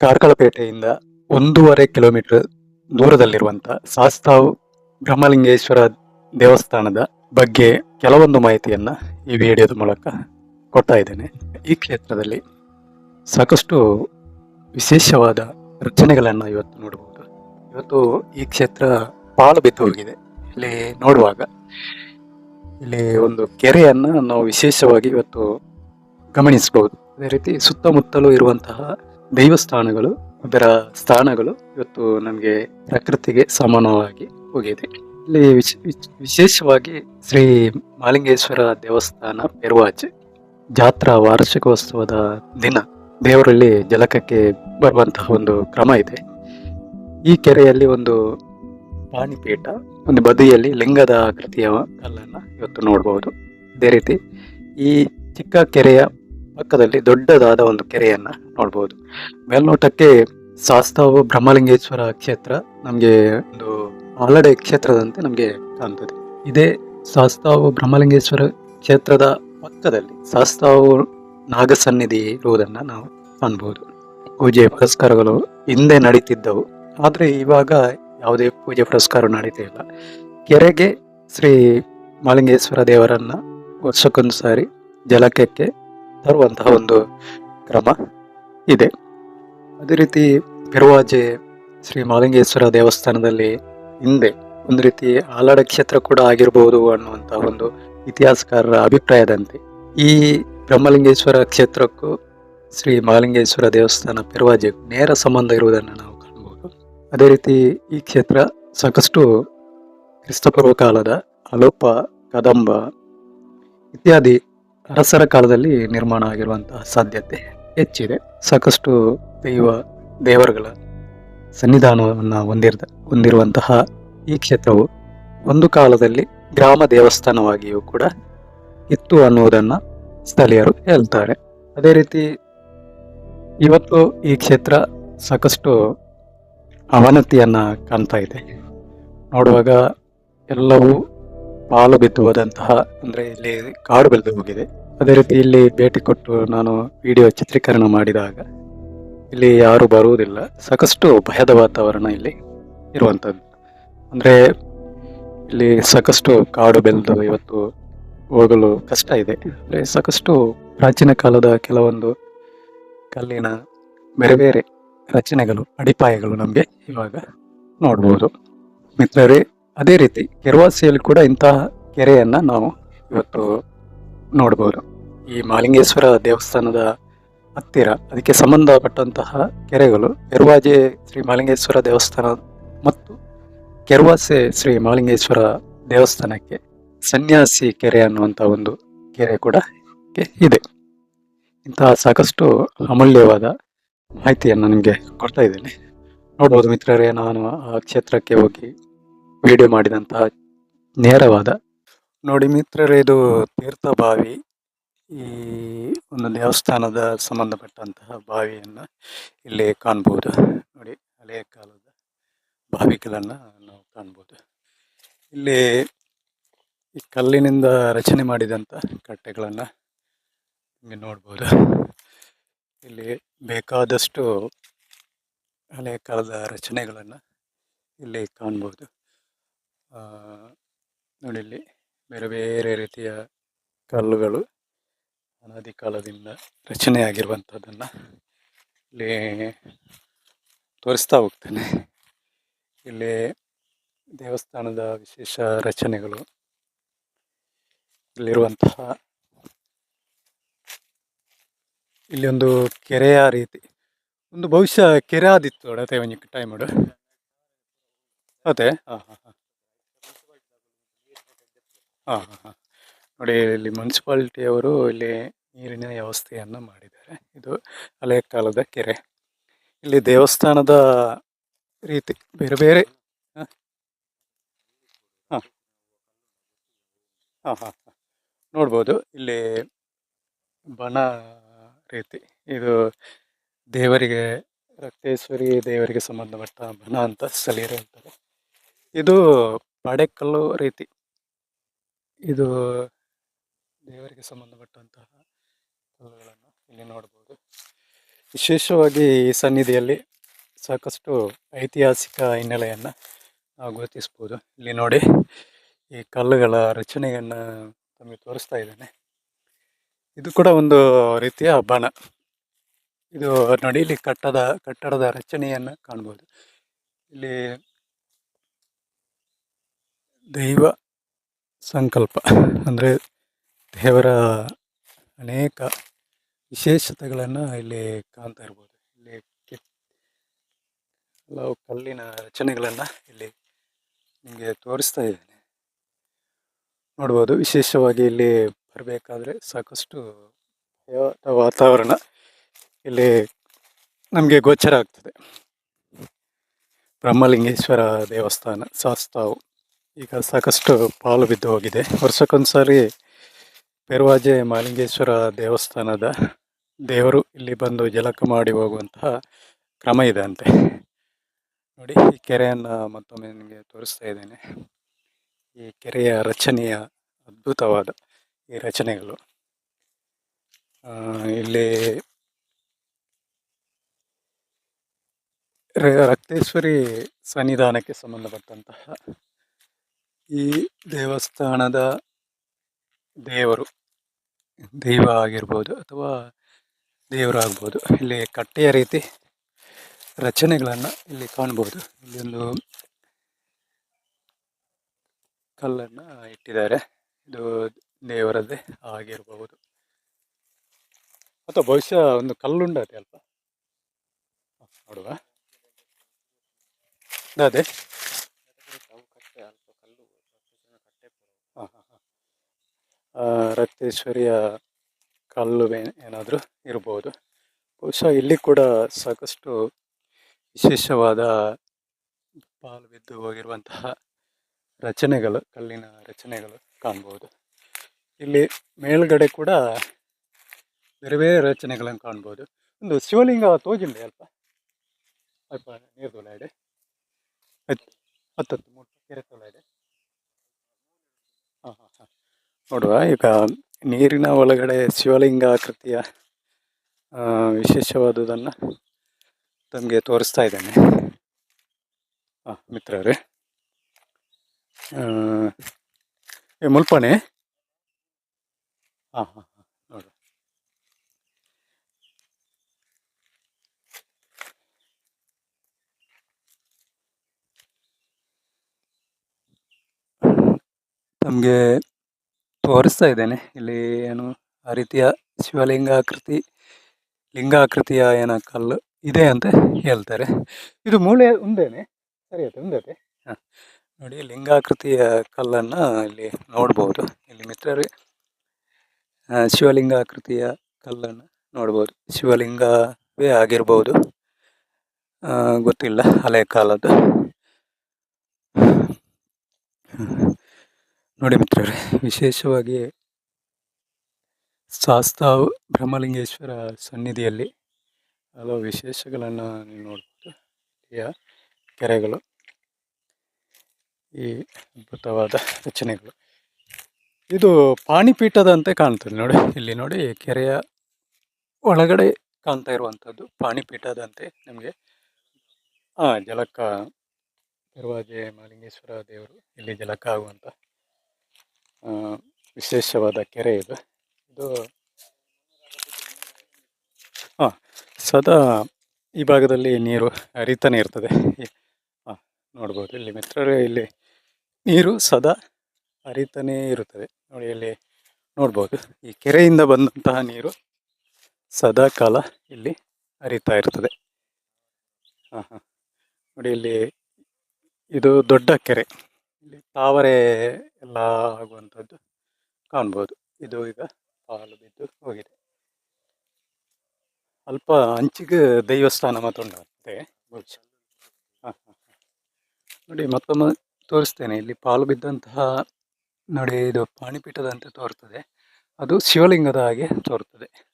ಕಾರ್ಕಳಪೇಟೆಯಿಂದ ಒಂದೂವರೆ ಕಿಲೋಮೀಟರ್ ದೂರದಲ್ಲಿರುವಂಥ ಸಾಸ್ತಾವ್ ಬ್ರಹ್ಮಲಿಂಗೇಶ್ವರ ದೇವಸ್ಥಾನದ ಬಗ್ಗೆ ಕೆಲವೊಂದು ಮಾಹಿತಿಯನ್ನು ಈ ವಿಡಿಯೋದ ಮೂಲಕ ಕೊಡ್ತಾ ಇದ್ದೇನೆ. ಈ ಕ್ಷೇತ್ರದಲ್ಲಿ ಸಾಕಷ್ಟು ವಿಶೇಷವಾದ ರಚನೆಗಳನ್ನು ಇವತ್ತು ನೋಡಬಹುದು ಇವತ್ತು ಈ ಕ್ಷೇತ್ರ ಪಾಳು ಬಿದ್ದು ಹೋಗಿದೆ. ಇಲ್ಲಿ ನೋಡುವಾಗ ಇಲ್ಲಿ ಒಂದು ಕೆರೆಯನ್ನು ನಾವು ವಿಶೇಷವಾಗಿ ಇವತ್ತು ಗಮನಿಸಬಹುದು ಅದೇ ರೀತಿ ಸುತ್ತಮುತ್ತಲೂ ಇರುವಂತಹ ದೈವಸ್ಥಾನಗಳು, ಅದರ ಸ್ಥಾನಗಳು ಇವತ್ತು ನಮಗೆ ಪ್ರಕೃತಿಗೆ ಸಮಾನವಾಗಿ ಹೋಗಿದೆ. ಇಲ್ಲಿ ವಿಶ್- ವಿಶ್- ವಿಶೇಷವಾಗಿ ಶ್ರೀ ಮಾಲಿಂಗೇಶ್ವರ ದೇವಸ್ಥಾನ ಪೆರುವಾಜ್ ಜಾತ್ರಾ ವಾರ್ಷಿಕೋತ್ಸವದ ದಿನ ದೇವರಲ್ಲಿ ಜಲಕಕ್ಕೆ ಬರುವಂತಹ ಒಂದು ಕ್ರಮ ಇದೆ. ಈ ಕೆರೆಯಲ್ಲಿ ಒಂದು ಪಾಣಿಪೀಠ, ಒಂದು ಬದಿಯಲ್ಲಿ ಲಿಂಗದ ಕೃತಿಯ ಕಲ್ಲನ್ನು ಇವತ್ತು ನೋಡಬಹುದು ಅದೇ ರೀತಿ ಈ ಚಿಕ್ಕ ಕೆರೆಯ ಪಕ್ಕದಲ್ಲಿ ದೊಡ್ಡದಾದ ಒಂದು ಕೆರೆಯನ್ನ ನೋಡ್ಬೋದು. ಮೇಲ್ನೋಟಕ್ಕೆ ಸಾಸ್ತಾವ ಬ್ರಹ್ಮಲಿಂಗೇಶ್ವರ ಕ್ಷೇತ್ರ ನಮಗೆ ಒಂದು ಆಲಡೆ ಕ್ಷೇತ್ರದಂತೆ ನಮಗೆ ಕಾಣ್ತದೆ. ಇದೇ ಸಾಸ್ತಾವು ಬ್ರಹ್ಮಲಿಂಗೇಶ್ವರ ಕ್ಷೇತ್ರದ ಪಕ್ಕದಲ್ಲಿ ಸಾಸ್ತಾವು ನಾಗಸನ್ನಿಧಿ ಇರುವುದನ್ನ ನಾವು ಕಾಣ್ಬೋದು. ಪೂಜೆ ಪುರಸ್ಕಾರಗಳು ಹಿಂದೆ ನಡೀತಿದ್ದವು. ಆದರೆ ಇವಾಗ ಯಾವುದೇ ಪೂಜೆ ಪುರಸ್ಕಾರ ನಡೀತಾ ಇಲ್ಲ. ಕೆರೆಗೆ ಶ್ರೀ ಮಾಲಿಂಗೇಶ್ವರ ದೇವರನ್ನ ವರ್ಷಕ್ಕೊಂದು ಸಾರಿ ಜಲಕಕ್ಕೆ ತರುವಂತಹ ಒಂದು ಕ್ರಮ ಇದೆ. ಅದೇ ರೀತಿ ಪೆರುವಾಜೆ ಶ್ರೀ ಮಾಲಿಂಗೇಶ್ವರ ದೇವಸ್ಥಾನದಲ್ಲಿ ಹಿಂದೆ ಒಂದು ರೀತಿ ಆಲಾಡ ಕ್ಷೇತ್ರ ಕೂಡ ಆಗಿರಬಹುದು ಅನ್ನುವಂತಹ ಒಂದು ಇತಿಹಾಸಕಾರರ ಅಭಿಪ್ರಾಯದಂತೆ. ಈ ಬ್ರಹ್ಮಲಿಂಗೇಶ್ವರ ಕ್ಷೇತ್ರಕ್ಕೂ ಶ್ರೀ ಮಹಾಲಿಂಗೇಶ್ವರ ದೇವಸ್ಥಾನ ಪೆರುವಾಜೆ ನೇರ ಸಂಬಂಧ ಇರುವುದನ್ನು ನಾವು ಕಾಣಬಹುದು. ಅದೇ ರೀತಿ ಈ ಕ್ಷೇತ್ರ ಸಾಕಷ್ಟು ಕ್ರಿಸ್ತಪೂರ್ವ ಕಾಲದ ಅಲೋಪ, ಕದಂಬ ಇತ್ಯಾದಿ ಅರಸರ ಕಾಲದಲ್ಲಿ ನಿರ್ಮಾಣ ಆಗಿರುವಂತಹ ಸಾಧ್ಯತೆ ಹೆಚ್ಚಿದೆ. ಸಾಕಷ್ಟು ದೈವ ದೇವರುಗಳ ಸನ್ನಿಧಾನವನ್ನು ಹೊಂದಿರದ, ಹೊಂದಿರುವಂತಹ ಈ ಕ್ಷೇತ್ರವು ಒಂದು ಕಾಲದಲ್ಲಿ ಗ್ರಾಮ ದೇವಸ್ಥಾನವಾಗಿಯೂ ಕೂಡ ಇತ್ತು ಅನ್ನುವುದನ್ನು ಸ್ಥಳೀಯರು ಹೇಳ್ತಾರೆ. ಅದೇ ರೀತಿ ಇವತ್ತು ಈ ಕ್ಷೇತ್ರ ಸಾಕಷ್ಟು ಅವನತಿಯನ್ನು ಕಾಣ್ತಾ ಇದೆ. ನೋಡುವಾಗ ಎಲ್ಲವೂ ಪಾಲು ಬಿದ್ದು ಹೋದಂತಹ ಅಂದರೆ ಇಲ್ಲಿ ಕಾಡು ಬೆಳೆದು ಹೋಗಿದೆ. ಅದೇ ರೀತಿ ಇಲ್ಲಿ ಭೇಟಿ ಕೊಟ್ಟು ನಾನು ವಿಡಿಯೋ ಚಿತ್ರೀಕರಣ ಮಾಡಿದಾಗ ಇಲ್ಲಿ ಯಾರು ಬರುವುದಿಲ್ಲ. ಸಾಕಷ್ಟು ಭಯದ ವಾತಾವರಣ ಇಲ್ಲಿ ಇರುವಂಥದ್ದು ಅಂದರೆ ಇಲ್ಲಿ ಸಾಕಷ್ಟು ಕಾಡು ಬೆಳೆದು ಇವತ್ತು ಹೋಗಲು ಕಷ್ಟ ಇದೆ. ಅಂದರೆ ಸಾಕಷ್ಟು ಪ್ರಾಚೀನ ಕಾಲದ ಕೆಲವೊಂದು ಕಲ್ಲಿನ ಬೇರೆ ಬೇರೆ ರಚನೆಗಳು, ಅಡಿಪಾಯಗಳು ನಮಗೆ ಇವಾಗ ನೋಡ್ಬೋದು. ಮಿತ್ರರೇ, ಅದೇ ರೀತಿ ಕೆರವಾಸಿಯಲ್ಲಿ ಕೂಡ ಇಂತಹ ಕೆರೆಯನ್ನು ನಾವು ಇವತ್ತು ನೋಡಬಹುದು ಈ ಮಾಲಿಂಗೇಶ್ವರ ದೇವಸ್ಥಾನದ ಹತ್ತಿರ, ಅದಕ್ಕೆ ಸಂಬಂಧಪಟ್ಟಂತಹ ಕೆರೆಗಳು ಕೆರ್ವಾಜೆ ಶ್ರೀ ಮಾಲಿಂಗೇಶ್ವರ ದೇವಸ್ಥಾನ ಮತ್ತು ಕೆರ್ವಾಸೆ ಶ್ರೀ ಮಾಲಿಂಗೇಶ್ವರ ದೇವಸ್ಥಾನಕ್ಕೆ ಸನ್ಯಾಸಿ ಕೆರೆ ಅನ್ನುವಂಥ ಒಂದು ಕೆರೆ ಕೂಡ ಇದೆ. ಇಂತಹ ಸಾಕಷ್ಟು ಅಮೂಲ್ಯವಾದ ಮಾಹಿತಿಯನ್ನು ನಿಮಗೆ ಕೊಡ್ತಾ ಇದ್ದೇನೆ. ನೋಡ್ಬೋದು ಮಿತ್ರರೇ, ನಾನು ಆ ಕ್ಷೇತ್ರಕ್ಕೆ ಹೋಗಿ ವಿಡಿಯೋ ಮಾಡಿದಂತಹ ನೇರವಾದ. ನೋಡಿ ಮಿತ್ರರೇ, ಇದು ತೀರ್ಥ ಬಾವಿ ಈ ಒಂದು ದೇವಸ್ಥಾನದ ಸಂಬಂಧಪಟ್ಟಂತಹ ಬಾವಿಯನ್ನು ಇಲ್ಲಿ ಕಾಣ್ಬೋದು. ನೋಡಿ ಹಳೆಯ ಕಾಲದ ಬಾವಿಗಳನ್ನು ನಾವು ಕಾಣ್ಬೋದು. ಇಲ್ಲಿ ಈ ಕಲ್ಲಿನಿಂದ ರಚನೆ ಮಾಡಿದಂಥ ಕಟ್ಟೆಗಳನ್ನು ನಿಮಗೆ ನೋಡ್ಬೋದು. ಇಲ್ಲಿ ಬೇಕಾದಷ್ಟು ಹಳೆಯ ಕಾಲದ ರಚನೆಗಳನ್ನು ಇಲ್ಲಿ ಕಾಣ್ಬೋದು. ನೋಡಿ, ಇಲ್ಲಿ ಬೇರೆ ಬೇರೆ ರೀತಿಯ ಕಲ್ಲುಗಳು ಅನಾದಿ ಕಾಲದಿಂದ ರಚನೆಯಾಗಿರುವಂಥದ್ದನ್ನು ಇಲ್ಲಿ ತೋರಿಸ್ತಾ ಹೋಗ್ತೇನೆ. ಇಲ್ಲಿ ದೇವಸ್ಥಾನದ ವಿಶೇಷ ರಚನೆಗಳು ಇಲ್ಲಿರುವಂತಹ ಇಲ್ಲಿ ಒಂದು ಕೆರೆಯ ರೀತಿ, ಒಂದು ಬಹುಶಃ ಕೆರೆ ಆದಿತ್ತು ಅಡತೆ ಒಂಜಿ ಟೈಮ್ ಅದೇ? ಹಾಂ ಹಾಂ ಹಾಂ. ಹಾಂ ಹಾಂ ಹಾಂ. ನೋಡಿ, ಇಲ್ಲಿ ಮುನ್ಸಿಪಾಲ್ಟಿಯವರು ಇಲ್ಲಿ ನೀರಿನ ವ್ಯವಸ್ಥೆಯನ್ನು ಮಾಡಿದ್ದಾರೆ. ಇದು ಹಳೆಯ ಕಾಲದ ಕೆರೆ. ಇಲ್ಲಿ ದೇವಸ್ಥಾನದ ರೀತಿ ಬೇರೆ ಬೇರೆ. ಹಾಂ. ಹಾಂ. ಹಾಂ ಇಲ್ಲಿ ಬಣ ರೀತಿ. ಇದು ದೇವರಿಗೆ, ರಕ್ತೇಶ್ವರಿ ದೇವರಿಗೆ ಸಂಬಂಧಪಟ್ಟ ಬಣ ಅಂತ ಸ್ಥಳೀಯರು ಹೇಳ್ತಾರೆ. ಇದು ಪಡೆಕಲ್ಲು ರೀತಿ. ಇದು ದೇವರಿಗೆ ಸಂಬಂಧಪಟ್ಟಂತಹ ಕಲ್ಲುಗಳನ್ನು ಇಲ್ಲಿ ನೋಡ್ಬೋದು. ವಿಶೇಷವಾಗಿ ಈ ಸನ್ನಿಧಿಯಲ್ಲಿ ಸಾಕಷ್ಟು ಐತಿಹಾಸಿಕ ಹಿನ್ನೆಲೆಯನ್ನು ನಾವು ಗುರುತಿಸ್ಬೋದು. ಇಲ್ಲಿ ನೋಡಿ ಈ ಕಲ್ಲುಗಳ ರಚನೆಯನ್ನು ತಮಗೆ ತೋರಿಸ್ತಾ ಇದ್ದೇನೆ. ಇದು ಕೂಡ ಒಂದು ರೀತಿಯ ಬಣ. ಇದು ನೋಡಿ ಇಲ್ಲಿ ಕಟ್ಟದ, ಕಟ್ಟಡದ ರಚನೆಯನ್ನು ಕಾಣ್ಬೋದು. ಇಲ್ಲಿ ದೈವ ಸಂಕಲ್ಪ ಅಂದರೆ ದೇವರ ಅನೇಕ ವಿಶೇಷತೆಗಳನ್ನು ಇಲ್ಲಿ ಕಾಣ್ತಾ ಇರ್ಬೋದು. ಇಲ್ಲಿ ಹಲವು ಕಲ್ಲಿನ ರಚನೆಗಳನ್ನು ಇಲ್ಲಿ ನಿಮಗೆ ತೋರಿಸ್ತಾ ಇದ್ದೇನೆ. ನೋಡ್ಬೋದು, ವಿಶೇಷವಾಗಿ ಇಲ್ಲಿ ಬರಬೇಕಾದ್ರೆ ಸಾಕಷ್ಟು ವಾತಾವರಣ ಇಲ್ಲಿ ನಮಗೆ ಗೋಚರ ಆಗ್ತದೆ. ಬ್ರಹ್ಮಲಿಂಗೇಶ್ವರ ದೇವಸ್ಥಾನ, ಸಾಸ್ತಾವು, ಈಗ ಸಾಕಷ್ಟು ಪಾಲು ಬಿದ್ದು ಹೋಗಿದೆ. ವರ್ಷಕ್ಕೊಂದ್ಸಾರಿ ಪೆರುವಾಜೆ ಮಾಲಿಂಗೇಶ್ವರ ದೇವಸ್ಥಾನದ ದೇವರು ಇಲ್ಲಿ ಬಂದು ಜಲಕ ಮಾಡಿ ಹೋಗುವಂತಹ ಕ್ರಮ ಇದೆ ಅಂತೆ. ನೋಡಿ, ಈ ಕೆರೆಯನ್ನು ಮತ್ತೊಮ್ಮೆ ನಿಮಗೆ ತೋರಿಸ್ತಾ ಇದ್ದೇನೆ. ಈ ಕೆರೆಯ ರಚನೆಯ ಅದ್ಭುತವಾದ ಈ ರಚನೆಗಳು. ಇಲ್ಲಿ ರಕ್ತೇಶ್ವರಿ ಸನ್ನಿಧಾನಕ್ಕೆ ಸಂಬಂಧಪಟ್ಟಂತಹ ಈ ದೇವಸ್ಥಾನದ ದೇವರು ದೈವ ಆಗಿರ್ಬೋದು ಅಥವಾ ದೇವರಾಗ್ಬೋದು. ಇಲ್ಲಿ ಕಟ್ಟೆಯ ರೀತಿ ರಚನೆಗಳನ್ನು ಇಲ್ಲಿ ಕಾಣ್ಬೋದು. ಇಲ್ಲಿ ಒಂದು ಕಲ್ಲನ್ನು ಇಟ್ಟಿದ್ದಾರೆ. ಇದು ದೇವರದ್ದೇ ಆಗಿರಬಹುದು ಅಥವಾ ಬಹುಶಃ ಒಂದು ಕಲ್ಲುಂಡತೆ ಅಲ್ಪ ನೋಡುವ. ಅದೇ. ಹಾಂ ಹಾಂ ಹಾಂ ರಕ್ತೇಶ್ವರಿಯ ಕಲ್ಲು ಏನಾದರೂ ಇರ್ಬೋದು. ಬಹುಶಃ ಇಲ್ಲಿ ಕೂಡ ಸಾಕಷ್ಟು ವಿಶೇಷವಾದ ಪಾಲು ಬಿದ್ದು ಹೋಗಿರುವಂತಹ ರಚನೆಗಳು, ಕಲ್ಲಿನ ರಚನೆಗಳು ಕಾಣ್ಬೋದು. ಇಲ್ಲಿ ಮೇಲ್ಗಡೆ ಕೂಡ ಬೇರೆ ಬೇರೆ ರಚನೆಗಳನ್ನು ಕಾಣ್ಬೋದು. ಒಂದು ಶಿವಲಿಂಗ ತೋಜಿಲ್ಲ ಅಲ್ಪ ಅಲ್ಪ ನೀರು ಹತ್ತು ಹತ್ತು ಮೂರು ಕೆರೆ ಇದೆ ಹಾಂ ಹಾಂ ಹಾಂ. ನೋಡುವ, ಈಗ ನೀರಿನ ಒಳಗಡೆ ಶಿವಲಿಂಗ ಆಕೃತಿಯ ವಿಶೇಷವಾದುದನ್ನು ತಮಗೆ ತೋರಿಸ್ತಾ ಇದ್ದೇನೆ. ಹಾಂ ಮಿತ್ರರೇ. ಮುಲ್ಪನೆ ಹಾಂ ಹಾಂ ಹಾಂ, ನೋಡು. ನಮಗೆ ತೋರಿಸ್ತಾ ಇದ್ದೇನೆ. ಇಲ್ಲಿ ಏನು ಆ ರೀತಿಯ ಶಿವಲಿಂಗಾಕೃತಿ, ಲಿಂಗಾಕೃತಿಯ ಏನ ಕಲ್ಲು ಇದೆ ಅಂತ ಹೇಳ್ತಾರೆ. ಇದು ಮೂಳೆ ಉಂದೇನೆ ಸರಿ ಆಯ್ತು ಉಂದೇ ಹಾಂ. ನೋಡಿ, ಲಿಂಗಾಕೃತಿಯ ಕಲ್ಲನ್ನು ಇಲ್ಲಿ ನೋಡ್ಬೋದು. ಇಲ್ಲಿ ಮಿತ್ರರೇ ಶಿವಲಿಂಗಾಕೃತಿಯ ಕಲ್ಲನ್ನು ನೋಡ್ಬೋದು. ಶಿವಲಿಂಗವೇ ಆಗಿರ್ಬೋದು. ಗೊತ್ತಿಲ್ಲ, ಹಳೆ ಕಾಲದ್ದು. ನೋಡಿ ಮಿತ್ರರೇ, ವಿಶೇಷವಾಗಿ ಶಾಸ್ತಾವ್ ಬ್ರಹ್ಮಲಿಂಗೇಶ್ವರ ಸನ್ನಿಧಿಯಲ್ಲಿ ಹಲವು ವಿಶೇಷಗಳನ್ನು ನೀವು ನೋಡ್ಬೋದು. ಇಲ್ಲಿಯ ಕೆರೆಗಳು, ಈ ಅದ್ಭುತವಾದ ರಚನೆಗಳು. ಇದು ಪಾಣಿಪೀಠದಂತೆ ಕಾಣ್ತದೆ ನೋಡಿ. ಇಲ್ಲಿ ನೋಡಿ ಕೆರೆಯ ಒಳಗಡೆ ಕಾಣ್ತಾ ಇರುವಂಥದ್ದು ಪಾಣಿಪೀಠದಂತೆ ನಮಗೆ. ಹಾಂ ಜಲಕ್ಕ ದರ್ವಾಜೆ ಮಹಾಲಿಂಗೇಶ್ವರ ದೇವರು, ಇಲ್ಲಿ ಜಲಕ ಆಗುವಂಥ ವಿಶೇಷವಾದ ಕೆರೆ ಇದು. ಇದು ಹಾಂ ಸದಾ ಈ ಭಾಗದಲ್ಲಿ ನೀರು ಹರಿತಾನೆ ಇರ್ತದೆ. ಹಾಂ ನೋಡ್ಬೋದು. ಇಲ್ಲಿ ಮಿತ್ರರೇ, ಇಲ್ಲಿ ನೀರು ಸದಾ ಹರಿತಾನೇ ಇರುತ್ತದೆ. ನೋಡಿ, ಇಲ್ಲಿ ನೋಡ್ಬೋದು. ಈ ಕೆರೆಯಿಂದ ಬಂದಂತಹ ನೀರು ಸದಾ ಕಾಲ ಇಲ್ಲಿ ಹರಿತಾ ಇರ್ತದೆ. ಹಾಂ ಹಾಂ ನೋಡಿ, ಇಲ್ಲಿ ಇದು ದೊಡ್ಡ ಕೆರೆ. ತಾವರೆ ಎಲ್ಲ ಆಗುವಂಥದ್ದು ಕಾಣ್ಬೋದು. ಇದು ಈಗ ಪಾಲು ಬಿದ್ದು ಹೋಗಿದೆ. ಅಲ್ಪ ಅಂಚಿಗೆ ದೈವಸ್ಥಾನ ಮತ್ತೊಂಡಂತೆ ಬಹುಶಃ. ಹಾಂ ಹಾಂ. ನೋಡಿ, ಮತ್ತೊಮ್ಮೆ ತೋರಿಸ್ತೇನೆ. ಇಲ್ಲಿ ಪಾಲು ಬಿದ್ದಂತಹ ನೋಡಿ, ಇದು ಪಾಣಿಪೀಠದಂತೆ ತೋರ್ತದೆ. ಅದು ಶಿವಲಿಂಗದ ಹಾಗೆ ತೋರ್ತದೆ.